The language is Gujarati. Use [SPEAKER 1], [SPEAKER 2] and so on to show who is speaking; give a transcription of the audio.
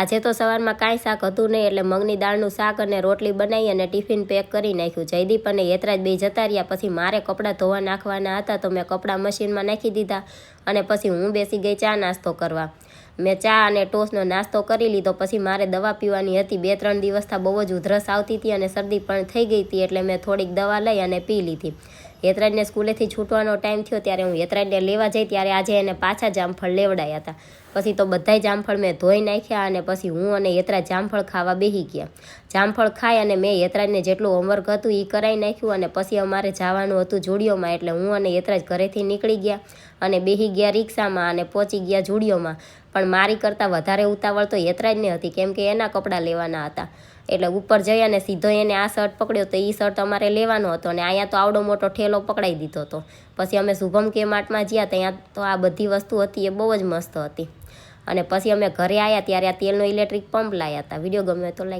[SPEAKER 1] આજે તો સવારમાં કાંઈ શાક હતું નહીં એટલે મગની દાળનું શાક અને રોટલી બનાવી અને ટિફિન પેક કરી નાખ્યું. જયદીપ અને યતરાજ બે જતા રહ્યા. પછી મારે કપડાં ધોવા નાખવાના હતા તો મેં કપડાં મશીનમાં નાખી દીધા અને પછી હું બેસી ગઈ ચા નાસ્તો કરવા. મેં ચા અને ટોસનો નાસ્તો કરી લીધો. પછી મારે દવા પીવાની હતી. બે ત્રણ દિવસથી બહુ જ ઉધરસ આવતી હતી અને શરદી પણ થઈ ગઈ હતી એટલે મેં થોડીક દવા લઈ અને પી લીધી. યતરાજને સ્કૂલેથી છૂટવાનો ટાઈમ થયો ત્યારે હું યતરાજને લેવા જઈ ત્યારે આજે એને પાછા જામફળ લેવડાયા હતા. પછી તો બધાય જામફળ મેં ધોઈ નાખ્યા અને પછી હું અને યતરાજ જામફળ ખાવા બેસી ગયા. જામફળ ખાઈ અને મેં યતરાજને જેટલું હોમવર્ક હતું એ કરાવી નાખ્યું અને પછી અમારે જવાનું હતું જોડિયોમાં એટલે હું અને યતરાજ ઘરેથી નીકળી ગયા અને બેસી ગયા રિક્ષામાં અને પહોંચી ગયા જુડિયોમાં. પણ મારી કરતાં વધારે ઉતાવળ તો યતરાજને હતી, કેમ કે એના કપડાં લેવાના હતા. એટલે ઉપર જઈ અને સીધો એને આ શર્ટ પકડ્યો તો એ શર્ટ અમારે લેવાનો હતો અને અહીંયા તો આવડો મોટો ઠેલો પકડાઈ દીધો હતો. પછી અમે શુભમ કે માર્ટમાં ગયા ત્યાં તો આ બધી વસ્તુ હતી એ બહુ જ મસ્ત હતી. અને પછી અમે ઘરે આવ્યા ત્યારે આ તેલનો ઇલેક્ટ્રિક પંપ લાવ્યા હતા. વીડિયો ગમે તો લાઈક